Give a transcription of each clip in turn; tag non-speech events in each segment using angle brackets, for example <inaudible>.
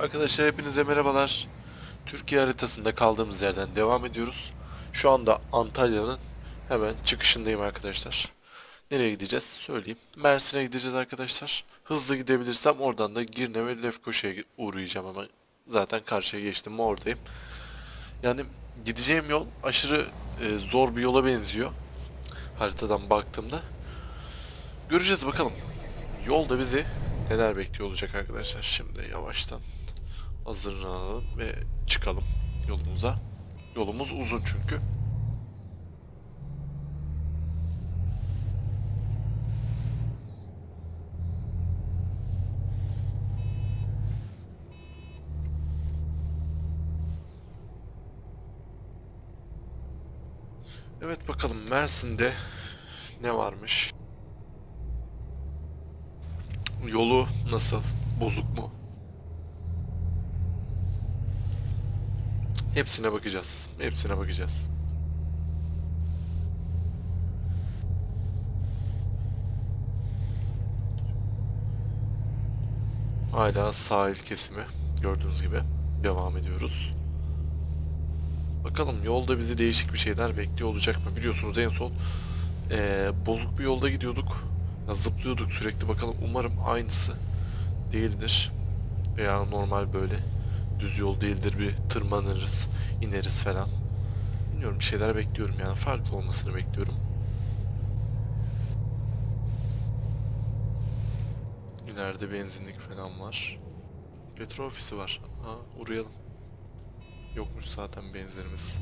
Arkadaşlar hepinize merhabalar. Türkiye haritasında kaldığımız yerden devam ediyoruz. Şu anda Antalya'nın hemen çıkışındayım arkadaşlar. Nereye gideceğiz söyleyeyim. Mersin'e gideceğiz arkadaşlar. Hızlı gidebilirsem oradan da Girne ve Lefkoşa'ya uğrayacağım ama zaten karşıya geçtim oradayım. Yani gideceğim yol aşırı e, zor bir yola benziyor. Haritadan baktığımda. Göreceğiz bakalım. Yolda bizi neler bekliyor olacak arkadaşlar. Şimdi yavaştan hazırlanalım ve çıkalım yolumuza. Yolumuz uzun çünkü. Evet bakalım Mersin'de ne varmış? Yolu nasıl? Bozuk mu? Hepsine bakacağız. Hepsine bakacağız. Hala sahil kesimi gördüğünüz gibi devam ediyoruz. Bakalım yolda bizi değişik bir şeyler bekliyor olacak mı? Biliyorsunuz en son eee, bozuk bir yolda gidiyorduk. Ya zıplıyorduk sürekli bakalım umarım aynısı değildir. Veya normal böyle düz yol değildir bir tırmanırız, ineriz falan. Bilmiyorum bir şeyler bekliyorum yani farklı olmasını bekliyorum. İleride benzinlik falan var. Petrol ofisi var. Ha uğrayalım. Yokmuş zaten benzinimiz.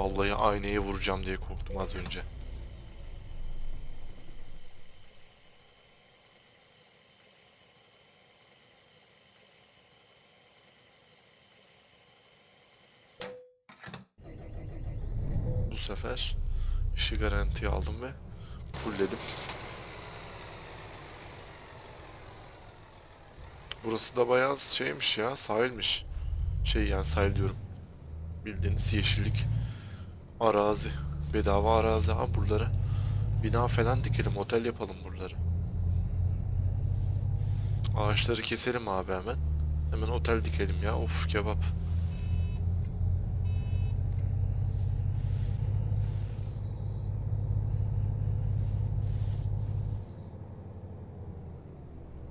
Vallahi aynaya vuracağım diye korktum az önce. Bu sefer işi garantiye aldım ve fullledim. Burası da bayağı şeymiş ya, sahilmiş. Şey yani sahil diyorum. Bildiğiniz yeşillik. Arazi. Bedava arazi. Ha buralara bina falan dikelim. Otel yapalım buraları. Ağaçları keselim abi hemen. Hemen otel dikelim ya. Of kebap.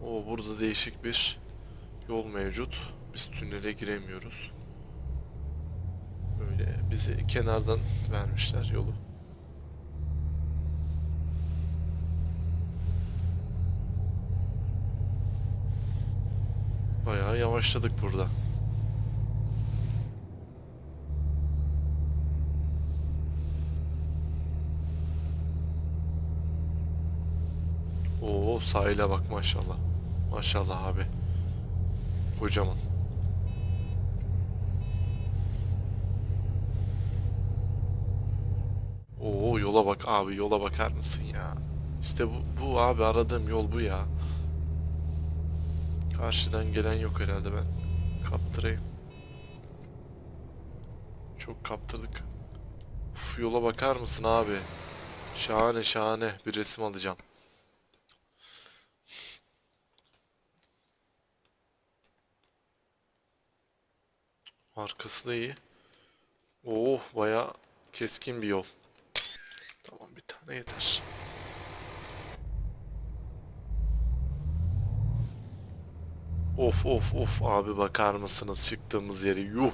O burada değişik bir yol mevcut. Biz tünele giremiyoruz. Bizi kenardan vermişler yolu. Bayağı yavaşladık burada. Oo sahile bak maşallah. Maşallah abi. Kocaman. Oo yola bak abi yola bakar mısın ya? İşte bu, bu abi aradığım yol bu ya. Karşıdan gelen yok herhalde ben. Kaptırayım. Çok kaptırdık. Uf yola bakar mısın abi? Şahane şahane bir resim alacağım. Arkası da iyi. Oh baya keskin bir yol. Tane yeter. Of of of abi bakar mısınız çıktığımız yeri yuh.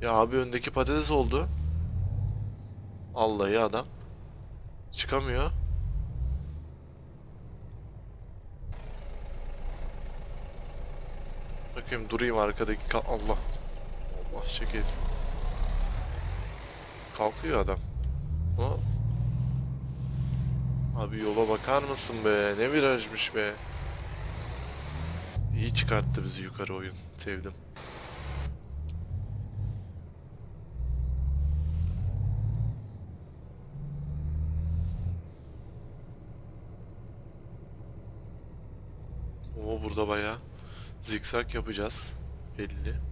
Ya abi öndeki patates oldu. Vallahi adam. Çıkamıyor. Bakayım durayım arkadaki ka- Allah. Allah çekil. Kalkıyor adam. Ha? Abi yola bakar mısın be? Ne virajmış be. İyi çıkarttı bizi yukarı oyun. Sevdim. O burada bayağı zikzak yapacağız. Belli.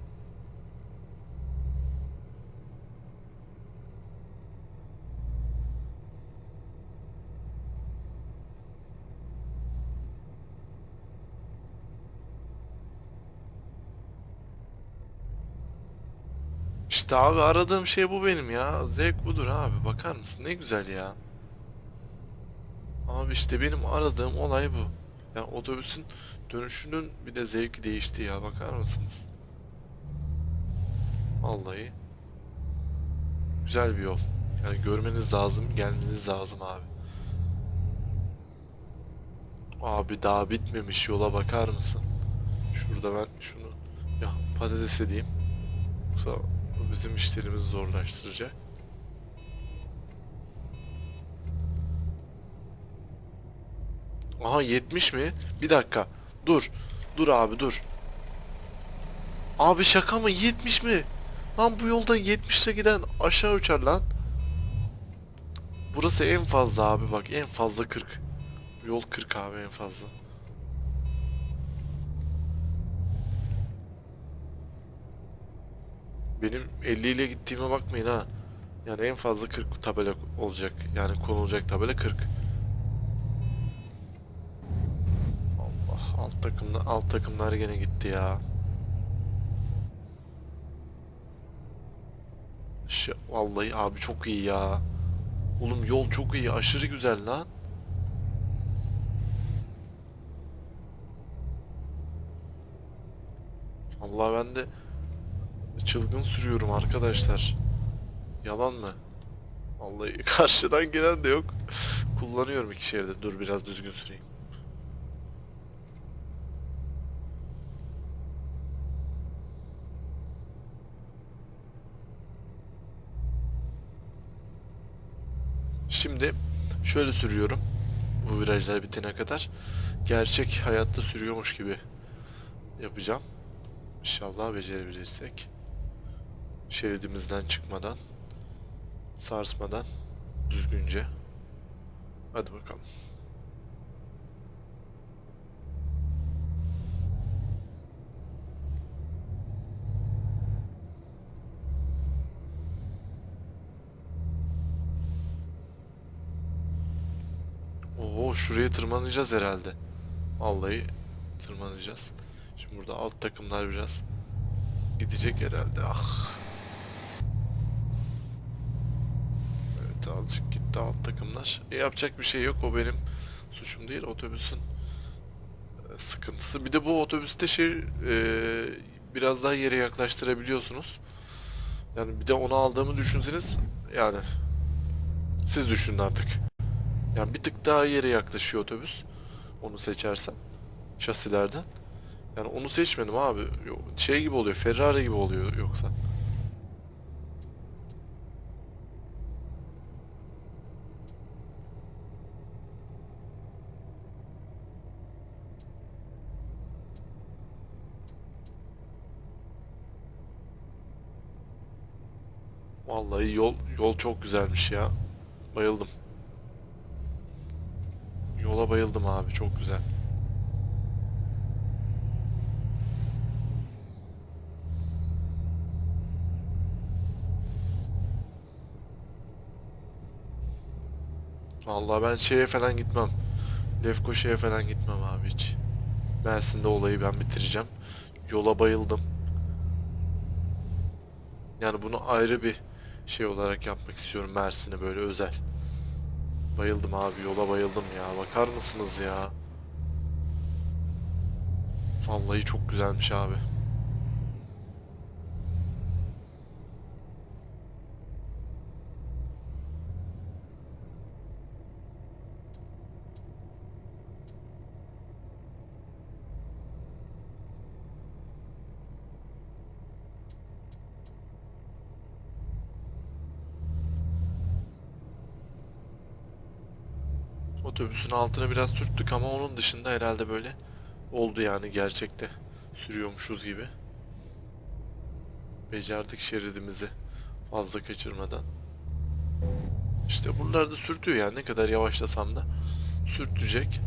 İşte abi aradığım şey bu benim ya. Zevk budur abi. Bakar mısın? Ne güzel ya. Abi işte benim aradığım olay bu. Yani otobüsün dönüşünün bir de zevki değişti ya. Bakar mısınız? Vallahi. Güzel bir yol. Yani görmeniz lazım, gelmeniz lazım abi. Abi daha bitmemiş yola bakar mısın? Şurada ben şunu ya patates edeyim. Bu bizim işlerimizi zorlaştıracak. Aha 70 mi? Bir dakika. Dur. Dur abi dur. Abi şaka mı? 70 mi? Lan bu yolda 70'le giden aşağı uçar lan. Burası en fazla abi bak en fazla 40. Yol 40 abi en fazla. Benim 50 ile gittiğime bakmayın ha. Yani en fazla 40 tabela olacak. Yani konulacak tabela 40. Allah alt takımlar alt takımlar gene gitti ya. Şu, vallahi abi çok iyi ya. Oğlum yol çok iyi, aşırı güzel lan. Allah ben de çılgın sürüyorum arkadaşlar. Yalan mı? Vallahi <laughs> karşıdan gelen de yok. Kullanıyorum iki şeride. Dur biraz düzgün süreyim. Şimdi şöyle sürüyorum. Bu virajlar bitene kadar. Gerçek hayatta sürüyormuş gibi yapacağım. İnşallah becerebilirsek. Şeridimizden çıkmadan, sarsmadan, düzgünce. Hadi bakalım. Oo şuraya tırmanacağız herhalde. Vallahi tırmanacağız. Şimdi burada alt takımlar biraz gidecek herhalde. Ah. Evet azıcık gitti alt takımlar. E, yapacak bir şey yok. O benim suçum değil. Otobüsün e, sıkıntısı. Bir de bu otobüste şey e, biraz daha yere yaklaştırabiliyorsunuz. Yani bir de onu aldığımı düşünseniz yani siz düşünün artık. Yani bir tık daha yere yaklaşıyor otobüs. Onu seçersen. Şasilerden. Yani onu seçmedim abi. Şey gibi oluyor. Ferrari gibi oluyor yoksa. Vallahi yol yol çok güzelmiş ya. Bayıldım. Yola bayıldım abi. Çok güzel. Vallahi ben şeye falan gitmem. Lefkoşa'ya falan gitmem abi hiç. Mersin'de olayı ben bitireceğim. Yola bayıldım. Yani bunu ayrı bir şey olarak yapmak istiyorum Mersin'i böyle özel. Bayıldım abi yola bayıldım ya. Bakar mısınız ya? Vallahi çok güzelmiş abi. Otobüsün altına biraz sürttük ama onun dışında herhalde böyle oldu yani gerçekte sürüyormuşuz gibi. Becerdik şeridimizi fazla kaçırmadan. İşte buralarda sürtüyor yani ne kadar yavaşlasam da sürtecek.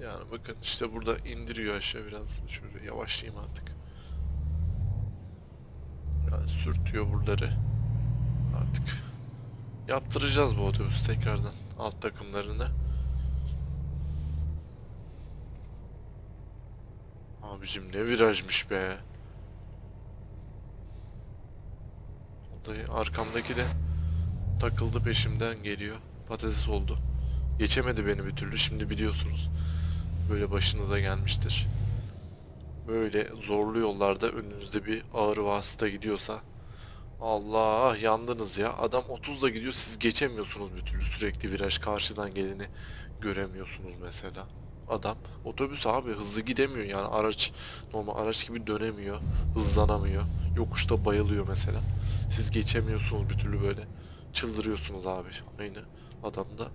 Yani bakın işte burada indiriyor aşağı biraz. Şöyle yavaşlayayım artık. Yani sürtüyor buraları. Artık yaptıracağız bu otobüsü tekrardan alt takımlarını. Abicim ne virajmış be. Vallahi arkamdaki de takıldı peşimden geliyor. Patates oldu. Geçemedi beni bir türlü şimdi biliyorsunuz. Böyle başına da gelmiştir. Böyle zorlu yollarda önünüzde bir ağır vasıta gidiyorsa Allah yandınız ya. Adam 30'da gidiyor siz geçemiyorsunuz bir türlü sürekli viraj karşıdan geleni göremiyorsunuz mesela. Adam otobüs abi hızlı gidemiyor yani araç normal araç gibi dönemiyor, hızlanamıyor. Yokuşta bayılıyor mesela. Siz geçemiyorsunuz bir türlü böyle. Çıldırıyorsunuz abi. Aynı adam da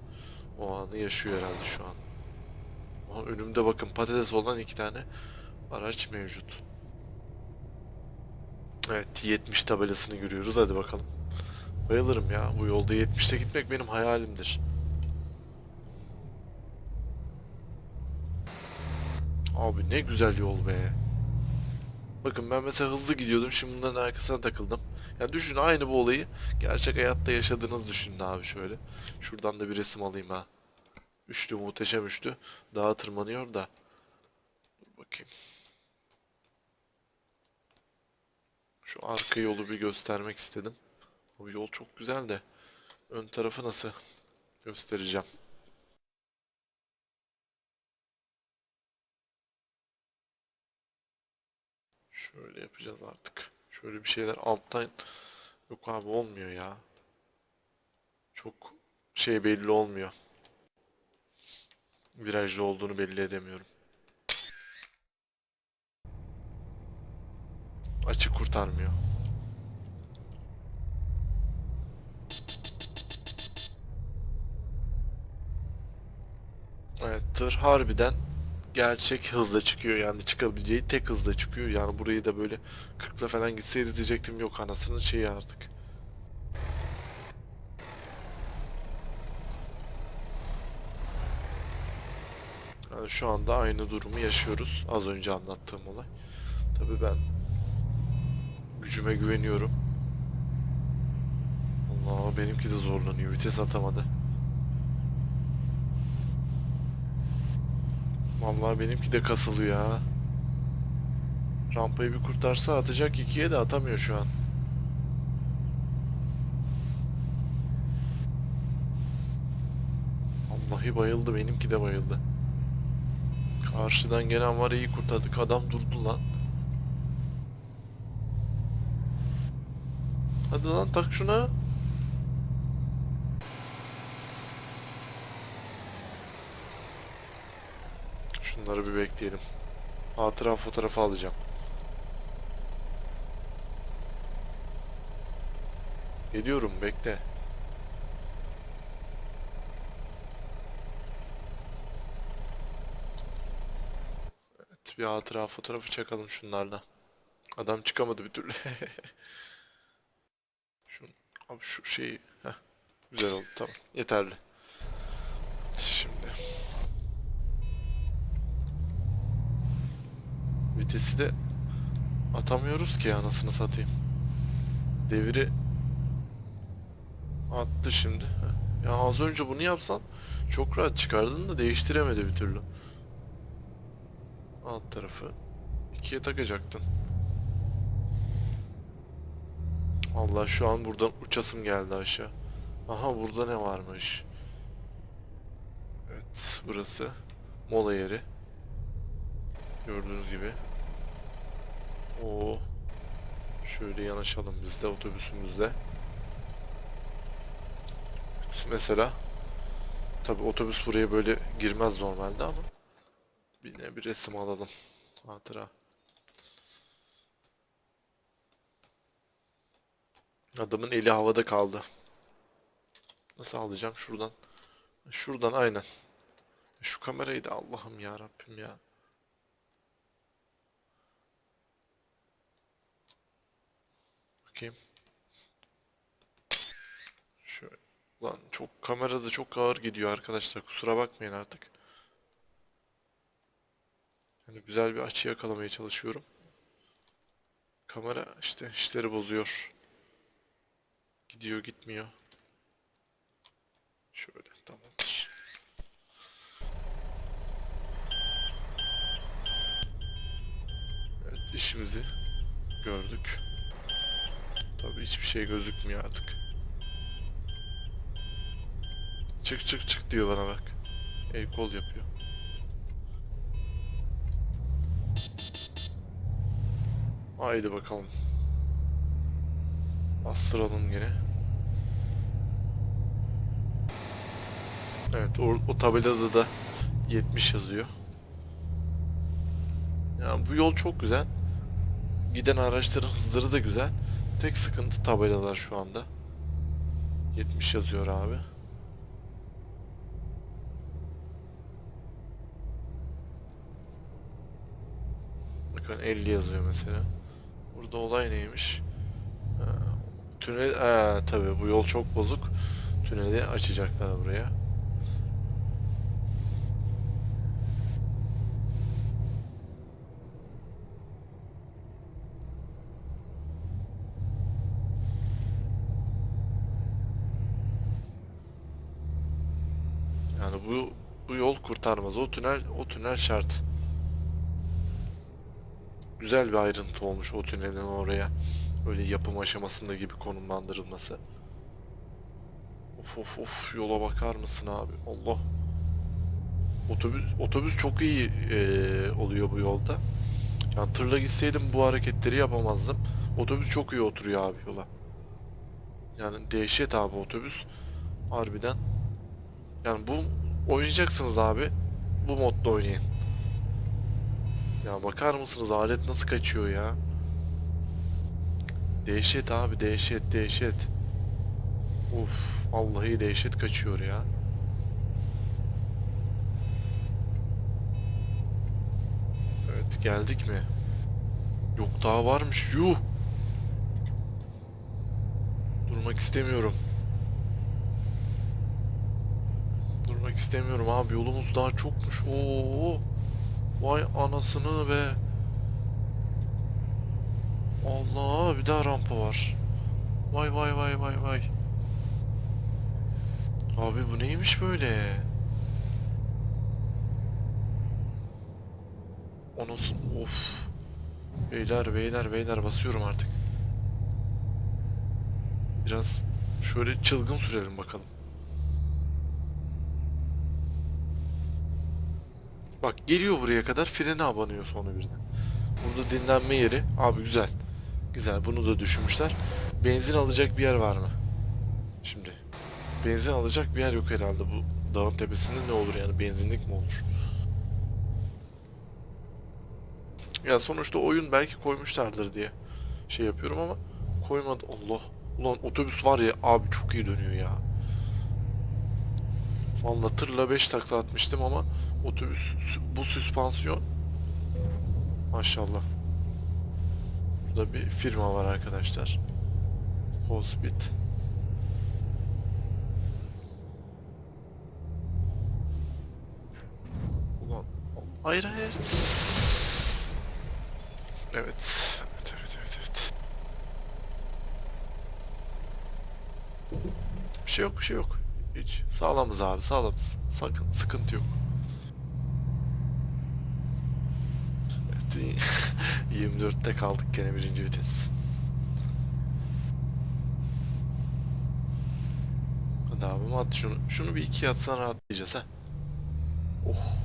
o anı yaşıyor herhalde şu an. Ama önümde bakın patates olan iki tane araç mevcut. Evet 70 tabelasını görüyoruz hadi bakalım. Bayılırım ya bu yolda 70'te gitmek benim hayalimdir. Abi ne güzel yol be. Bakın ben mesela hızlı gidiyordum şimdi bunların arkasına takıldım. Ya düşün aynı bu olayı gerçek hayatta yaşadığınız düşünün abi şöyle. Şuradan da bir resim alayım ha. Üçlü muhteşem üçlü. Dağa tırmanıyor da. Dur bakayım. Şu arka yolu bir göstermek istedim. Bu yol çok güzel de ön tarafı nasıl göstereceğim. Şöyle yapacağız artık. Şöyle bir şeyler alttan yok abi olmuyor ya. Çok şey belli olmuyor. Virajlı olduğunu belli edemiyorum. Açı kurtarmıyor. Evet tır harbiden gerçek hızla çıkıyor yani çıkabileceği tek hızla çıkıyor yani burayı da böyle 40'la falan gitseydi diyecektim yok anasının şeyi artık. Yani şu anda aynı durumu yaşıyoruz az önce anlattığım olay. Tabii ben gücüme güveniyorum. Allah benimki de zorlanıyor vites atamadı. Vallahi benimki de kasılıyor ha. Rampayı bir kurtarsa atacak ikiye de atamıyor şu an. Vallahi bayıldı benimki de bayıldı. Karşıdan gelen var iyi kurtardık adam durdu lan. Hadi lan tak şuna. Şunları bir bekleyelim. Hatıra fotoğrafı alacağım. Geliyorum bekle. Evet bir hatıra fotoğrafı çakalım şunlarla. Adam çıkamadı bir türlü. <laughs> abi şu şeyi. Heh, güzel oldu tamam yeterli. Şimdi. Vitesi de atamıyoruz ki anasını satayım. Deviri attı şimdi. Heh. Ya az önce bunu yapsan çok rahat çıkardın da değiştiremedi bir türlü. Alt tarafı ikiye takacaktın. Allah şu an buradan uçasım geldi aşağı. Aha burada ne varmış? Evet burası mola yeri. Gördüğünüz gibi. Oo. Şöyle yanaşalım biz de otobüsümüzde. Evet, Mesela tabi otobüs buraya böyle girmez normalde ama yine bir resim alalım. Hatıra. Adamın eli havada kaldı. Nasıl alacağım? Şuradan. Şuradan aynen. Şu kamerayı da Allah'ım ya Rabbim ya. Bakayım. Şöyle. Lan çok kamerada çok ağır gidiyor arkadaşlar. Kusura bakmayın artık. Yani güzel bir açı yakalamaya çalışıyorum. Kamera işte işleri bozuyor. Gidiyor gitmiyor. Şöyle tamamdır. işimizi gördük. Tabii hiçbir şey gözükmüyor artık. Çık çık çık diyor bana bak. El kol yapıyor. Haydi bakalım. Bastıralım gene. Evet o, o tabelada da 70 yazıyor. Yani bu yol çok güzel. Giden araçların hızları da güzel. Tek sıkıntı tabelalar şu anda. 70 yazıyor abi. Bakın 50 yazıyor mesela. Burada olay neymiş? Ha, tünel, ha, tabii bu yol çok bozuk. Tüneli açacaklar buraya. Yani bu bu yol kurtarmaz. O tünel o tünel şart. Güzel bir ayrıntı olmuş o tünelin oraya. Öyle yapım aşamasında gibi konumlandırılması. Of of of yola bakar mısın abi? Allah. Otobüs otobüs çok iyi eee, oluyor bu yolda. Yani tırla gitseydim bu hareketleri yapamazdım. Otobüs çok iyi oturuyor abi yola. Yani dehşet abi otobüs. Harbiden. Yani bu oynayacaksınız abi. Bu modda oynayın. Ya bakar mısınız alet nasıl kaçıyor ya? Dehşet abi dehşet dehşet. Uf vallahi dehşet kaçıyor ya. Evet geldik mi? Yok daha varmış yuh. Durmak istemiyorum. Durmak istemiyorum abi yolumuz daha çokmuş. Oo. Vay anasını be. Allah bir daha rampa var. Vay vay vay vay vay. Abi bu neymiş böyle? Anasın of. Beyler beyler beyler basıyorum artık. Biraz şöyle çılgın sürelim bakalım. Bak geliyor buraya kadar frene abanıyor sonra birden. Burada dinlenme yeri. Abi güzel. Güzel bunu da düşünmüşler. Benzin alacak bir yer var mı? Şimdi. Benzin alacak bir yer yok herhalde bu dağın tepesinde ne olur yani benzinlik mi olur? Ya sonuçta oyun belki koymuşlardır diye şey yapıyorum ama koymadı. Allah. Ulan otobüs var ya abi çok iyi dönüyor ya. Vallahi tırla 5 takla atmıştım ama otobüs bu süspansiyon maşallah. Burada bir firma var arkadaşlar. Hospit. Ulan hayır hayır. Evet. Bir şey yok bir şey yok. Hiç sağlamız abi sağlamız. Sakın sıkıntı yok. Evet, <laughs> 24'te kaldık gene birinci vites. Hadi abim at şunu. Şunu bir iki atsan rahatlayacağız ha. Oh.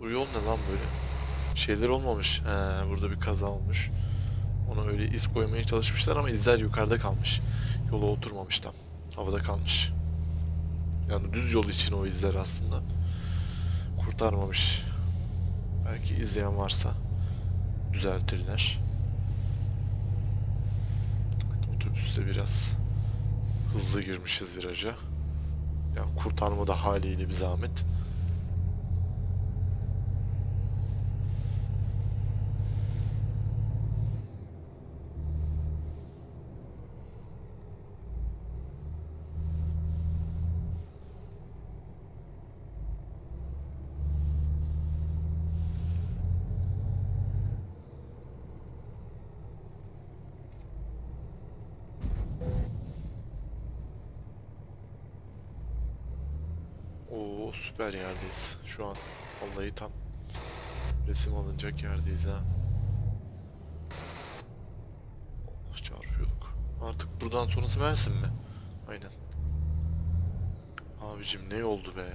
Bu yol ne lan böyle? Şeyler olmamış. He, burada bir kaza olmuş. Ona öyle iz koymaya çalışmışlar ama izler yukarıda kalmış. Yola oturmamış tam. Havada kalmış. Yani düz yol için o izler aslında. Kurtarmamış. Belki izleyen varsa düzeltirler. Otobüste biraz hızlı girmişiz viraja. Yani kurtarma da haliyle bir zahmet. Çok süper yerdeyiz şu an. Vallahi tam resim alınacak yerdeyiz ha. Oh, çarpıyorduk. Artık buradan sonrası versin mi? Aynen. Abicim ne oldu be?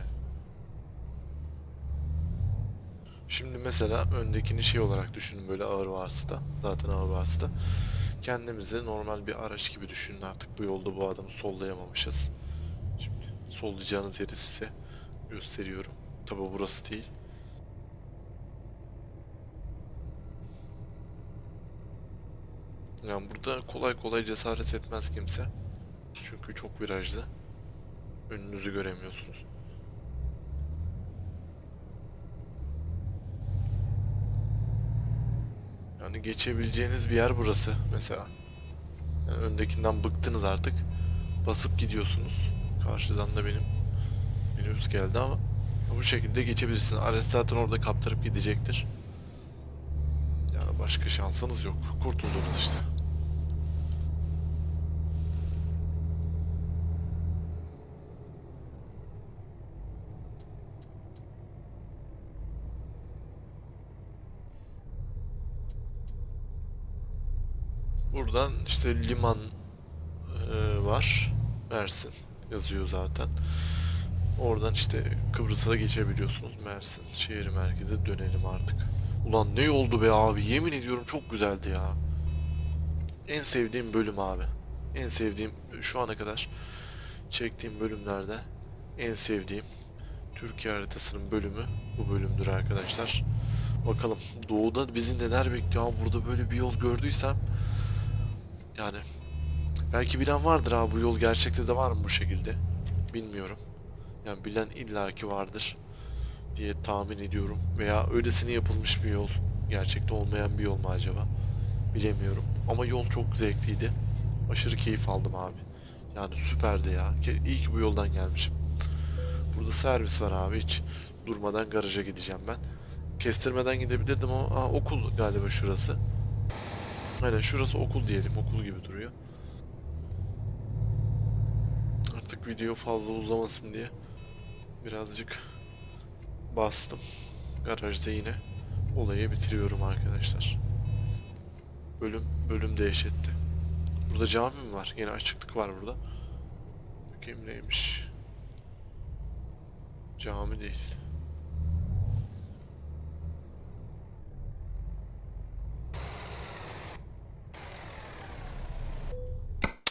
Şimdi mesela öndekini şey olarak düşünün böyle ağır vasıta. Zaten ağır vasıta. Kendimizi normal bir araç gibi düşünün artık bu yolda bu adamı sollayamamışız. Şimdi sollayacağınız yeri size gösteriyorum. Tabi burası değil. Yani burada kolay kolay cesaret etmez kimse. Çünkü çok virajlı. Önünüzü göremiyorsunuz. Yani geçebileceğiniz bir yer burası mesela. Yani öndekinden bıktınız artık. Basıp gidiyorsunuz. Karşıdan da benim minibüs geldi ama bu şekilde geçebilirsin. Ares zaten orada kaptırıp gidecektir. Yani başka şansınız yok. Kurtuldunuz işte. Buradan işte liman e, var. Mersin yazıyor zaten. Oradan işte Kıbrıs'a geçebiliyorsunuz. Mersin şehir merkezi dönelim artık. Ulan ne oldu be abi yemin ediyorum çok güzeldi ya. En sevdiğim bölüm abi. En sevdiğim şu ana kadar çektiğim bölümlerde en sevdiğim Türkiye haritasının bölümü bu bölümdür arkadaşlar. Bakalım doğuda bizi neler bekliyor ama burada böyle bir yol gördüysem yani belki bilen vardır abi bu yol gerçekte de var mı bu şekilde bilmiyorum. Yani bilen illaki vardır diye tahmin ediyorum. Veya öylesine yapılmış bir yol gerçekte olmayan bir yol mu acaba? Bilemiyorum. Ama yol çok zevkliydi. Aşırı keyif aldım abi. Yani süperdi ya. İyi ki bu yoldan gelmişim. Burada servis var abi hiç durmadan garaja gideceğim ben. Kestirmeden gidebilirdim ama aa, okul galiba şurası. Aynen şurası okul diyelim. Okul gibi duruyor. Artık video fazla uzamasın diye birazcık bastım. Garajda yine olayı bitiriyorum arkadaşlar. Bölüm bölüm dehşetti. Burada cami mi var? Yine açıklık var burada. Bakayım neymiş. Cami değil.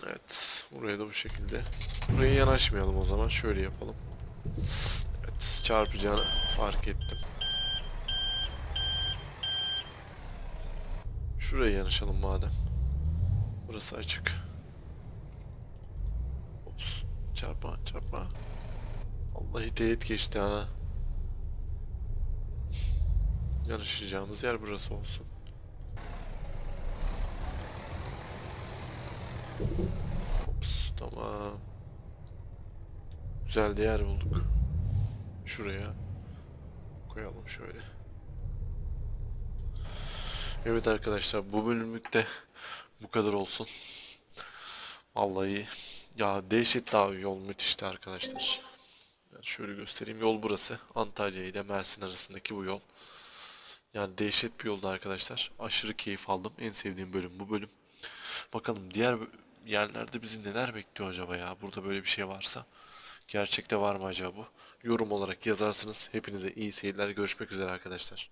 Evet. Buraya da bu şekilde. Buraya yanaşmayalım o zaman. Şöyle yapalım. Evet. Çarpacağını fark ettim. Şuraya yanaşalım madem. Burası açık. Ops. Çarpma çarpma. Vallahi teğet geçti ha. Yanaşacağımız yer burası olsun. Ops, tamam. Güzel bir yer bulduk. Şuraya koyalım şöyle. Evet arkadaşlar bu bölümlükte bu kadar olsun. Vallahi ya dehşetli abi yol müthişti arkadaşlar. Yani şöyle göstereyim yol burası. Antalya ile Mersin arasındaki bu yol. Yani dehşet bir yoldu arkadaşlar. Aşırı keyif aldım. En sevdiğim bölüm bu bölüm. Bakalım diğer yerlerde bizi neler bekliyor acaba ya? Burada böyle bir şey varsa. Gerçekte var mı acaba bu? Yorum olarak yazarsınız. Hepinize iyi seyirler. Görüşmek üzere arkadaşlar.